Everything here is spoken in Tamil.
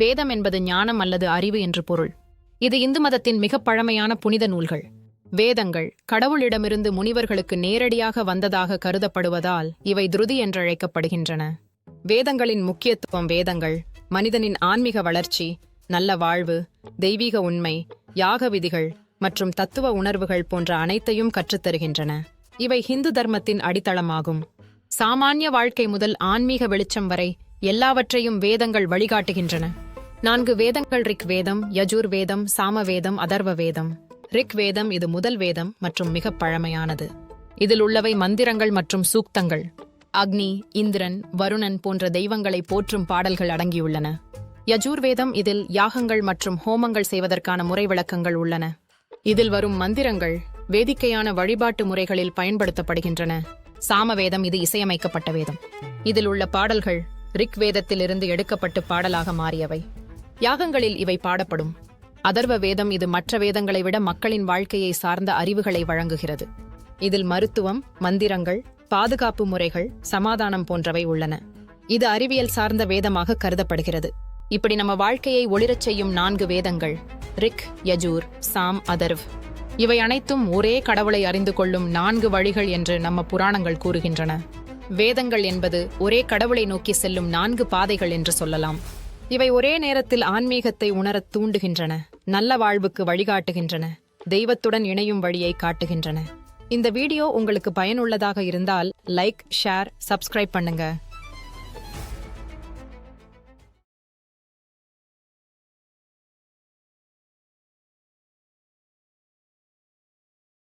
வேதம் என்பது ஞானம் அல்லது அறிவு என்று பொருள். இது இந்து மதத்தின் மிக பழமையான புனித நூல்கள். வேதங்கள் கடவுளிடமிருந்து முனிவர்களுக்கு நேரடியாக வந்ததாக கருதப்படுவதால் இவை துருதி என்றழைக்கப்படுகின்றன. வேதங்களின் முக்கியத்துவம் வேதங்கள் மனிதனின் ஆன்மீக வளர்ச்சி நல்ல வாழ்வு தெய்வீக உண்மை யாக விதிகள் மற்றும் தத்துவ உணர்வுகள் போன்ற அனைத்தையும் கற்றுத்தருகின்றன. இவை ஹிந்து தர்மத்தின் அடித்தளமாகும். சாமானிய வாழ்க்கை முதல் ஆன்மீக வெளிச்சம் வரை எல்லாவற்றையும் வேதங்கள் வழிகாட்டுகின்றன. நான்கு வேதங்கள் ரிக் வேதம் யஜூர் வேதம் சாம வேதம் அதர்வ வேதம். ரிக் வேதம் இது முதல் வேதம் மற்றும் மிகப் பழமையானது. இதில் உள்ளவை மந்திரங்கள் மற்றும் சூக்தங்கள். அக்னி இந்திரன் வருணன் போன்ற தெய்வங்களை போற்றும் பாடல்கள் அடங்கியுள்ளன. யஜூர் வேதம் இதில் யாகங்கள் மற்றும் ஹோமங்கள் செய்வதற்கான முறை விளக்கங்கள் உள்ளன. இதில் வரும் மந்திரங்கள் வேதிக்கையான வழிபாட்டு முறைகளில் பயன்படுத்தப்படுகின்றன. சாமவேதம் இது இசையமைக்கப்பட்ட வேதம். இதில் உள்ள பாடல்கள் ரிக் வேதத்திலிருந்து எடுக்கப்பட்டு பாடலாக மாறியவை. யாகங்களில் இவை பாடப்படும். அதர்வ வேதம் இது மற்ற வேதங்களை விட மக்களின் வாழ்க்கையை சார்ந்த அறிவுகளை வழங்குகிறது. இதில் மருத்துவம் மந்திரங்கள் பாதுகாப்பு முறைகள் சமாதானம் போன்றவை உள்ளன. இது அறிவியல் சார்ந்த வேதமாக கருதப்படுகிறது. இப்படி நம்ம வாழ்க்கையை ஒளிரச் செய்யும் நான்கு வேதங்கள் ரிக் யஜூர் சாம் அதர்வ். இவை அனைத்தும் ஒரே கடவுளை அறிந்து கொள்ளும் நான்கு வழிகள் என்று நம்ம புராணங்கள் கூறுகின்றன. வேதங்கள் என்பது ஒரே கடவுளை நோக்கி செல்லும் நான்கு பாதைகள் என்று சொல்லலாம். இவை ஒரே நேரத்தில் ஆன்மீகத்தை உணரத் தூண்டுகின்றன நல்ல வாழ்வுக்கு வழிகாட்டுகின்றன தெய்வத்துடன் இணையும் வழியை காட்டுகின்றன. இந்த வீடியோ உங்களுக்கு பயனுள்ளதாக இருந்தால் லைக் ஷேர் சப்ஸ்கிரைப் பண்ணுங்க.